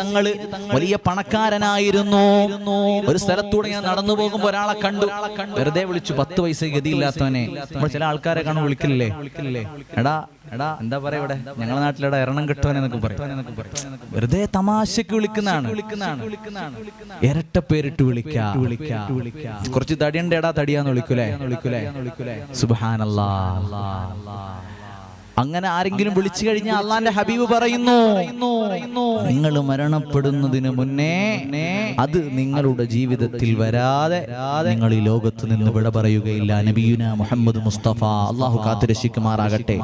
തങ്ങൾ വലിയ പണക്കാരനായിരുന്നു. ഒരു സ്ഥലത്തൂടെ ഞാൻ നടന്നു പോകുമ്പോ ഒരാളെ കണ്ടു. വെറുതെ വിളിച്ചു പത്ത് പൈസ ഗതിയില്ലാത്തവനെ. നമ്മൾ ചില ആൾക്കാരെ കാണും വിളിക്കില്ലേ? എടാ എടാ എന്താ പറയാ ഇവിടെ? ഞങ്ങളുടെ നാട്ടിലെടാ എറണം കിട്ടുവാൻ എന്നൊക്കെ പറയും. വെറുതെ തമാശക്ക് വിളിക്കുന്നതാണ്. ഇരട്ട പേരിട്ട് വിളിക്കാ. കുറച്ച് തടിയുണ്ട് എടാ തടിയാന്ന് വിളിക്കൂലേ? വിളിക്കൂലേ സുബാനല്ലാ അങ്ങനെ ആരെങ്കിലും വിളിച്ചു കഴിഞ്ഞാൽ അള്ളാന്റെ ഹബീബ് പറയുന്നു. നിങ്ങൾ മരണപ്പെടുന്നതിന് മുന്നേ അത് നിങ്ങളുടെ ജീവിതത്തിൽ വരാതെ നിങ്ങൾ ഈ ലോകത്ത് നിന്ന് വിട പറയുകയില്ല. നബിയുന മുഹമ്മദ് മുസ്തഫ. അള്ളാഹു കാത്തുരക്ഷിക്കുമാറാകട്ടെ.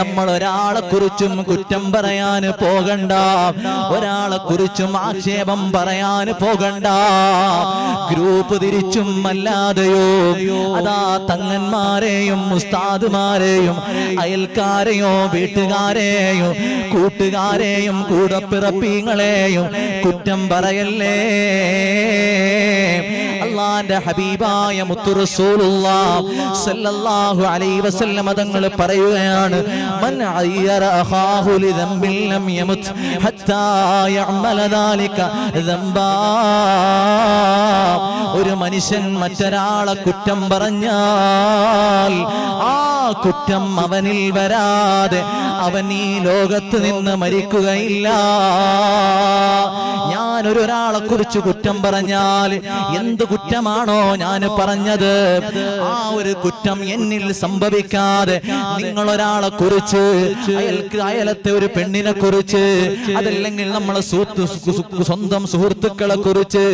നമ്മൾ ഒരാളെ കുറിച്ചും കുറ്റം പറയാൻ പോകണ്ട. ഒരാളെ കുറിച്ചും ആക്ഷേപം പറയാൻ പോകണ്ട. ഗ്രൂപ്പ് തിരിച്ചും അല്ലാതെയോ? അതാ തങ്ങന്മാരെയും ഉസ്താദുമാരെയും അയൽക്കാരെയോ വീട്ടുകാരെയോ കൂട്ടുകാരെയും കൂടപ്പിറപ്പീങ്ങളെയും കുറ്റം പറയല്ലേ? അള്ളാന്റെ ഹബീബായ മുത്തുറസൂലുള്ള സല്ലല്ലാഹു അലൈഹി വസല്ലം തങ്ങൾ പറയുകയാണ് മൻ عير أخاه لذنب لم يمت حتى يعمل ذلك ذنبا. ഒരു മനുഷ്യൻ മറ്റൊരാളെ കുറ്റം പറഞ്ഞാൽ ആ കുറ്റം അവനിൽ വരാതെ അവൻ ഈ ലോകത്ത് നിന്ന് മരിക്കുകയില്ല. ഞാൻ ഒരാളെ കുറിച്ച് കുറ്റം പറഞ്ഞാൽ എന്ത് കുറ്റമാണോ ഞാൻ പറഞ്ഞത്? ആ ഒരു കുറ്റം എന്നിൽ സംഭവിക്കാതെ നിങ്ങൾ ഒരാളെ കുറിച്ച് അയൽക്ക് അയലത്തെ ഒരു പെണ്ണിനെ കുറിച്ച് അതല്ലെങ്കിൽ നമ്മളെ സ്വന്തം സുഹൃത്തുക്കളെ കുറിച്ച്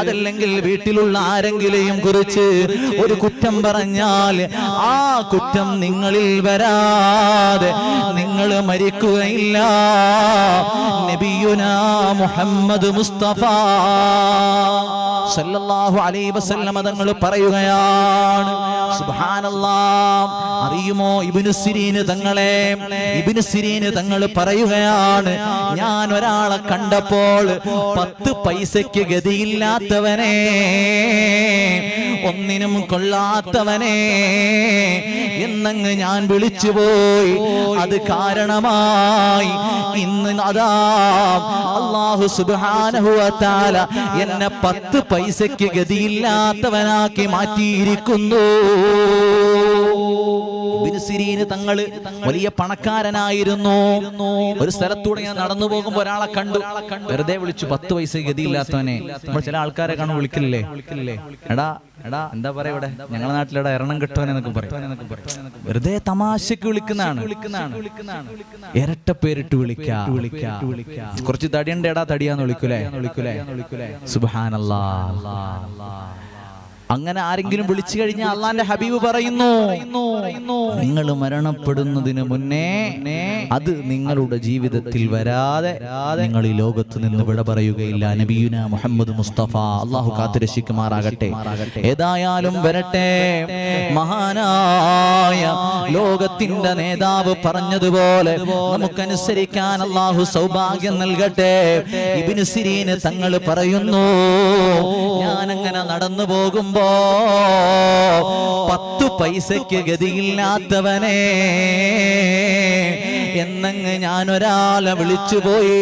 അതല്ലെങ്കിൽ വീട്ടിലുള്ള ആരെങ്കിലെയും കുറിച്ച് ഒരു കുറ്റം പറഞ്ഞാൽ ആ കുറ്റം നിങ്ങളിൽ വരാതെ നിങ്ങൾ മരിക്കുകയില്ല. നബിയുന മുഹമ്മദ് മുസ്തഫ. സല്ലല്ലാഹു അലൈഹി വസല്ലമ തങ്ങൾ പറയുകയാണ് സുബ്ഹാനല്ലാഹ് അറിയുമോ ഇബ്നു സിരീൻ തങ്ങളെ? ഇബ്നു സിരീൻ തങ്ങൾ പറയുകയാണ് ഞാൻ ഒരാളെ കണ്ടപ്പോൾ പത്ത് പൈസയ്ക്ക് ഗതിയില്ലാത്തവനെ ഒന്നിനും കൊള്ളാത്തവനെ എന്നങ്ങ് ഞാൻ വിളിച്ചുപോയി അത് കാരണമായി ഇന്ന് അതാ അള്ളാഹു സുബ്ഹാനഹു വതആല എന്നെ പത്ത് പൈസയ്ക്ക് ഗതിയില്ലാത്തവനാക്കി മാറ്റിയിരിക്കുന്നു. സിരീന് തങ്ങൾ വലിയ പണക്കാരനായിരുന്നു. ഒരു സ്ഥലത്തൂടെ ഞാൻ നടന്നു പോകുമ്പോൾ ഒരാളെ കണ്ടു. വെറുതെ വിളിച്ചു പത്ത് പൈസ ഗതിയില്ലാത്തവനെ. നമ്മൾ ചില ആൾക്കാരെ കാണും വിളിക്കില്ലേ? എടാ എടാ എന്താ പറയാ ഇവിടെ? ഞങ്ങളുടെ നാട്ടിലെടാ എറണം കിട്ടുവാൻ എന്നൊക്കെ പറയും. വെറുതെ തമാശക്ക് വിളിക്കുന്നതാണ്. ഇരട്ട പേരിട്ട് വിളിക്കാ. കുറച്ച് തടിയുണ്ട് എടാ തടിയാന്ന് വിളിക്കൂലേ? വിളിക്കൂലേ സുബാനല്ലാ അങ്ങനെ ആരെങ്കിലും വിളിച്ചു കഴിഞ്ഞാൽ അള്ളാന്റെ ഹബീബ് പറയുന്നു. നിങ്ങൾ മരണപ്പെടുന്നതിന് മുന്നേ അത് നിങ്ങളുടെ ജീവിതത്തിൽ വരാതെ നിങ്ങൾ ഈ ലോകത്ത് നിന്ന് വിട പറയുകയില്ല. നബിയുന മുഹമ്മദ് മുസ്തഫ. അള്ളാഹു കാത്തുരക്ഷിക്കുമാറാകട്ടെ. ഏതായാലും വരട്ടെ. മഹാനായ ലോകത്തിന്റെ നേതാവ് പറഞ്ഞതുപോലെ നമുക്കനുസരിക്കാൻ അള്ളാഹു സൗഭാഗ്യം നൽകട്ടെ. ഇബിന് സിരീന് തങ്ങൾ പറയുന്നു ഞാനങ്ങനെ നടന്നു നടന്നു പോകുമ്പോ പത്തു പൈസയ്ക്ക് ഗതിയില്ലാത്തവനെ എന്നങ്ങ് ഞാൻ ഒരാളെ വിളിച്ചുപോയി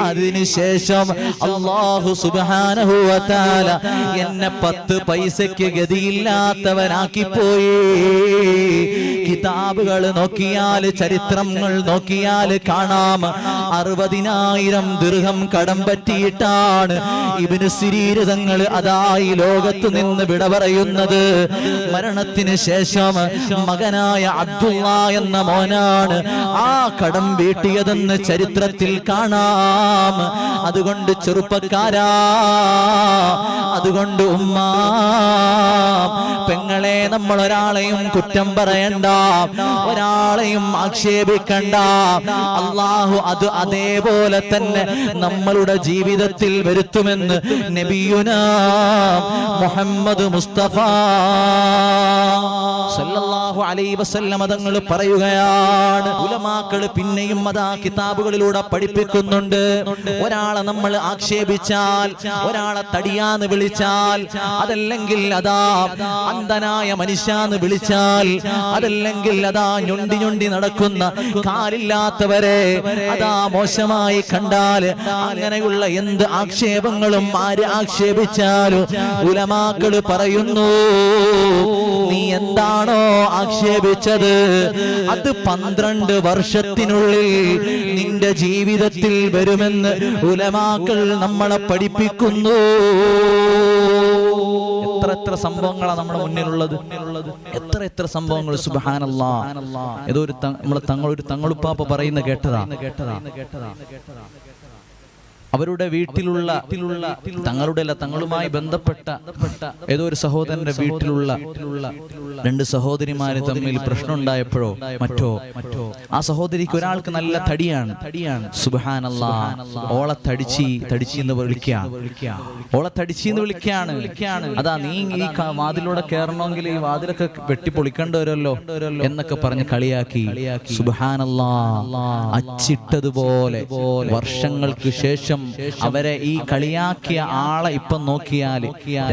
അതിനുശേഷം അള്ളാഹു സുബാനഹുവത്താല എന്നെ പത്ത് പൈസയ്ക്ക് ഗതിയില്ലാത്തവനാക്കി പോയി കിതാബുകൾ നോക്കിയാൽ ചരിത്രങ്ങൾ നോക്കിയാൽ കാണാം. അറുപതിനായിരം ദീർഘം കടം പറ്റിയിട്ടാണ് ഇവന് സ്ഥിരീരതങ്ങൾ അതായി ലോകത്ത് നിന്ന് വിട പറയുന്നത്. മരണത്തിന് ശേഷം മകനായ അബ്ദുള്ള എന്ന മോനാണ് ആ കടം വീട്ടിയതെന്ന് ചരിത്രത്തിൽ കാണാം. അതുകൊണ്ട് ചെറുപ്പക്കാരാ അതുകൊണ്ട് ഉമ്മ പെങ്ങളെ നമ്മൾ ഒരാളെയും കുറ്റം പറയണ്ട. ഒരാളെയും ആക്ഷേപിക്കണ്ട. അള്ളാഹു അത് അതേപോലെ തന്നെ നമ്മളുടെ ജീവിതത്തിൽ വരുത്തുമെന്ന് നബിയുന മുഹമ്മദ് മുസ്തഫ സല്ലല്ലാഹു വസല്ലം പറയുകയാണ്. ഉലമാക്കൾ പിന്നെയും അതാ കിതാബുകളിലൂടെ പഠിപ്പിക്കുന്നുണ്ട്. ഒരാളെ നമ്മൾ ആക്ഷേപിച്ചാൽ ഒരാളെ തടിയാന്ന് വിളിച്ചാൽ അതല്ലെങ്കിൽ അതാ അന്ധനായ മനുഷ്യാന്ന് വിളിച്ചാൽ അതല്ലെങ്കിൽ അതാ ഞൊണ്ടി ഞൊണ്ടി നടക്കുന്ന കാലില്ലാത്തവരെ അതാ മോശമായി കണ്ടാൽ അങ്ങനെയുള്ള എന്ത് ആക്ഷേപങ്ങളും ആര് ആക്ഷേപിച്ചാലും ഉലമാക്കൾ പറയുന്നു നീ എന്താണോ ആക്ഷേപിച്ചത്? അത് പന്ത്രണ്ട് വർഷത്തിനുള്ളിൽ നിന്റെ ജീവിതത്തിൽ വരുമെന്ന് ഉലമാക്കൾ നമ്മളെ പഠിപ്പിക്കുന്നു. എത്ര എത്ര സംഭവങ്ങളാണ് നമ്മുടെ മുന്നിലുള്ളത്? എത്ര എത്ര സംഭവങ്ങൾ? സുബാനല്ല ഏതോ ഒരു നമ്മളെ തങ്ങൾ ഒരു തങ്ങളുപ്പാപ്പ പറയുന്ന കേട്ടതാ കേട്ടതാ കേട്ടതാ. അവരുടെ വീട്ടിലുള്ള തങ്ങളുടെ അല്ല തങ്ങളുമായി ബന്ധപ്പെട്ട ഏതോ ഒരു സഹോദരന്റെ വീട്ടിലുള്ള രണ്ട് സഹോദരിമാര് തമ്മിൽ പ്രശ്നം ഉണ്ടായപ്പോഴോ മറ്റോ? ആ സഹോദരിക്ക് ഒരാൾക്ക് നല്ല തടിയാണ്. തടിയാണ് ഓളെ തടിച്ചി തടിച്ചി എന്ന് ഓളെ എന്ന് വിളിക്കുകയാണ് അതാ നീ ഈ വാതിലൂടെ കയറണമെങ്കിൽ ഈ വാതിലൊക്കെ വെട്ടി പൊളിക്കേണ്ടി വരുമല്ലോ എന്നൊക്കെ പറഞ്ഞ് കളിയാക്കി. സുബാനല്ലാ അച്ചിട്ടതുപോലെ വർഷങ്ങൾക്ക് ശേഷം അവരെ ഈ കളിയാക്കിയ ആളെ ഇപ്പം നോക്കിയാൽ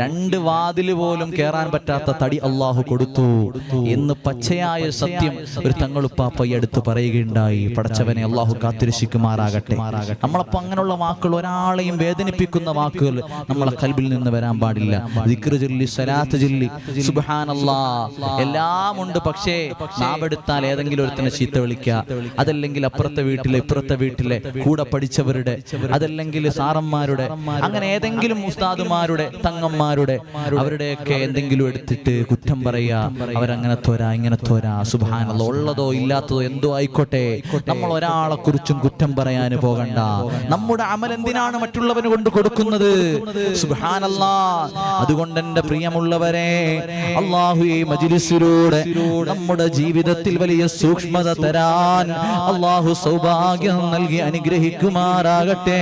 രണ്ട് വാതിൽ പോലും കേറാൻ പറ്റാത്ത തടി അള്ളാഹു കൊടുത്തു. എന്ന് പച്ചയായ സത്യം ഒരു തങ്ങളുപ്പാപ്പ ഈ അടുത്ത് പറയുകയുണ്ടായി. പടച്ചവനെ അള്ളാഹു കാത്തിരശിക്കുമാറാകട്ടെ നമ്മളപ്പോ അങ്ങനെയുള്ള വാക്കുകൾ ഒരാളെയും വേദനിപ്പിക്കുന്ന വാക്കുകൾ നമ്മളെ കൽബിൽ നിന്ന് വരാൻ പാടില്ല. ചൊല്ലി സലാത്ത് ചൊല്ലി എല്ലാം ഉണ്ട് പക്ഷേ നാവെടുത്താൽ ഏതെങ്കിലും ഒരുത്തനെ ചീത്ത വിളിക്കുക. അതല്ലെങ്കിൽ അപ്പുറത്തെ വീട്ടിലെ ഇപ്പുറത്തെ വീട്ടിലെ കൂടെ പഠിച്ചവരുടെ അതല്ലെങ്കിൽ സാറന്മാരുടെ അങ്ങനെ ഏതെങ്കിലും ഉസ്താദുമാരുടെ തങ്ങന്മാരുടെ അവരുടെയൊക്കെ എന്തെങ്കിലും എടുത്തിട്ട് കുറ്റം പറയുക അവരങ്ങനെ തോരാ ഇങ്ങനെ തോരാ സുഭാനുള്ള ഉള്ളതോ ഇല്ലാത്തതോ എന്തോ ആയിക്കോട്ടെ. നമ്മൾ ഒരാളെ കുറിച്ചും കുറ്റം പറയാൻ പോകണ്ട. നമ്മുടെ അമൽ എന്തിനാണ് മറ്റുള്ളവന് കൊണ്ട് കൊടുക്കുന്നത്? സുഹാനല്ല അതുകൊണ്ട് എന്റെ പ്രിയമുള്ളവരെ അള്ളാഹു ഈ മജിലിസിലൂടെ നമ്മുടെ ജീവിതത്തിൽ വലിയ സൂക്ഷ്മത തരാൻ അള്ളാഹു സൗഭാഗ്യം നൽകി അനുഗ്രഹിക്കുമാറാകട്ടെ.